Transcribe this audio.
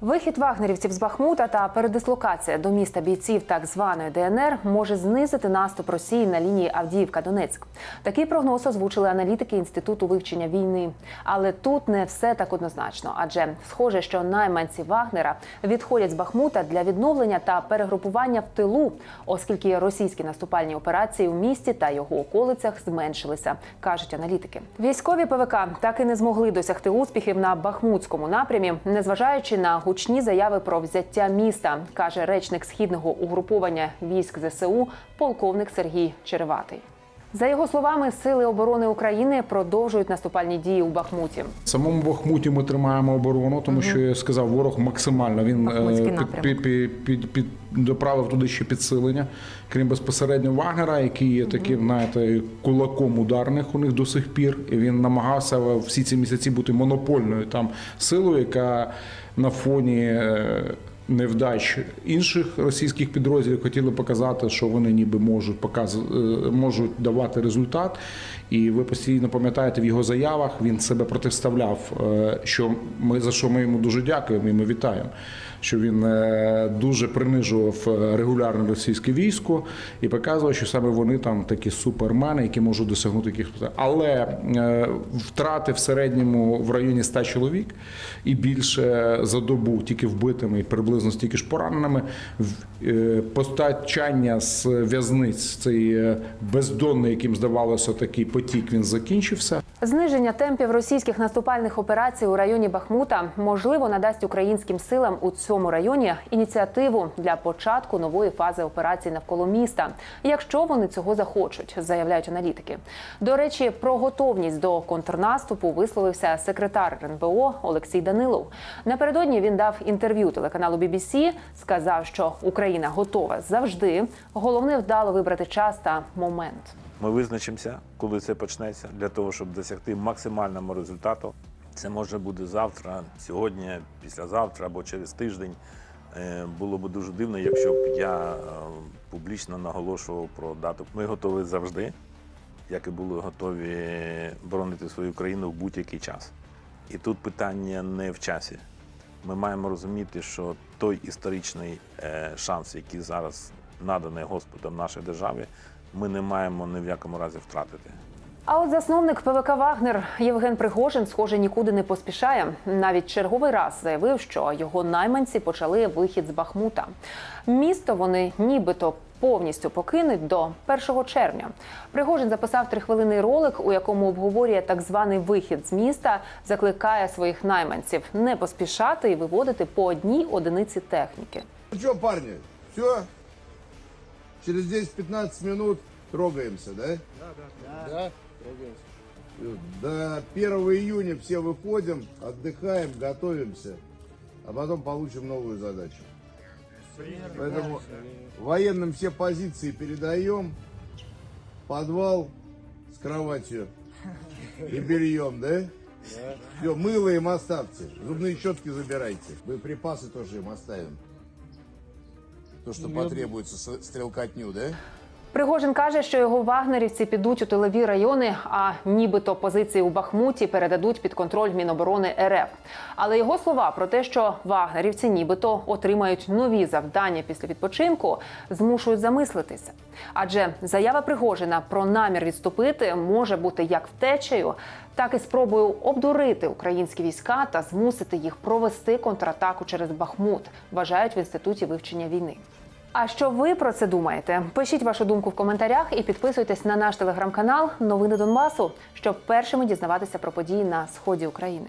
Вихід вагнерівців з Бахмута та передислокація до міста бійців так званої ДНР може знизити наступ Росії на лінії Авдіївка-Донецьк. Такий прогноз озвучили аналітики інституту вивчення війни. Але тут не все так однозначно, адже схоже, що найманці Вагнера відходять з Бахмута для відновлення та перегрупування в тилу, оскільки російські наступальні операції у місті та його околицях зменшилися, кажуть аналітики. Військові ПВК так і не змогли досягти успіхів на Бахмутському напрямі, незважаючи на гучні заяви про взяття міста, каже речник східного угруповання військ ЗСУ полковник Сергій Череватий. За його словами, сили оборони України продовжують наступальні дії у Бахмуті. В самому Бахмуті ми тримаємо оборону, тому що я сказав, ворог максимально він е, під, під, під, під, під, доправив туди ще підсилення, крім безпосередньо Вагнера, який є таким, знаєте, кулаком ударних у них до сих пір. І він намагався всі ці місяці бути монопольною там силою, яка на фоні. Невдач інших російських підрозділів хотіли показати, що вони ніби можуть показ... е, можуть давати результат. І ви постійно пам'ятаєте в його заявах, він себе протиставляв, е, що ми за що ми йому дуже дякуємо і ми вітаємо. Що він е, дуже принижував регулярне російське військо і показував, що саме вони там такі супермени, які можуть досягнути якихось. Але втрати в середньому в районі 100 чоловік і більше за добу тільки вбитими і приблизно стільки ж пораненими. Е, Постачання з в'язниць цей е, бездонний, яким здавалося, такий потік він закінчився. Зниження темпів російських наступальних операцій у районі Бахмута можливо надасть українським силам у цьому районі ініціативу для початку нової фази операцій навколо міста, якщо вони цього захочуть, заявляють аналітики. До речі, про готовність до контрнаступу висловився секретар РНБО Олексій Данилов. Напередодні він дав інтерв'ю телеканалу BBC, сказав, що Україна готова завжди. Головне вдало вибрати час та момент. Ми визначимося, коли це почнеться, для того, щоб досягти максимального результату. Це може бути завтра, сьогодні, післязавтра або через тиждень. Е, Було б дуже дивно, якщо б я е, публічно наголошував про дату. Ми готові завжди, як і були готові боронити свою країну в будь-який час. І тут питання не в часі. Ми маємо розуміти, що той історичний е, шанс, який зараз наданий Господом нашій державі, ми не маємо ні в якому разі втратити. А от засновник ПВК Вагнер Євген Пригожин, схоже, нікуди не поспішає. Навіть черговий раз заявив, що його найманці почали вихід з Бахмута. Місто вони нібито повністю покинуть до 1 червня. Пригожин записав трихвилинний ролик, у якому обговорює так званий вихід з міста, закликає своїх найманців не поспішати і виводити по одній одиниці техніки. Ну что, парни, все? Через 10-15 минут трогаемся, да? Да, да. Да? Трогаемся. До 1 июня все выходим, отдыхаем, готовимся, а потом получим новую задачу. Поэтому военным все позиции передаем, подвал с кроватью и бельем, да? Все, мыло им оставьте, зубные щетки забирайте, боеприпасы тоже им оставим. То, что потребуется, стрелкотню, да? Пригожин каже, що його вагнерівці підуть у тилові райони, а нібито позиції у Бахмуті передадуть під контроль Міноборони РФ. Але його слова про те, що вагнерівці нібито отримають нові завдання після відпочинку, змушують замислитися. Адже заява Пригожина про намір відступити може бути як втечею, так і спробою обдурити українські війська та змусити їх провести контратаку через Бахмут, вважають в інституті вивчення війни. А що ви про це думаєте? Пишіть вашу думку в коментарях і підписуйтесь на наш телеграм-канал Новини Донбасу, щоб першими дізнаватися про події на сході України.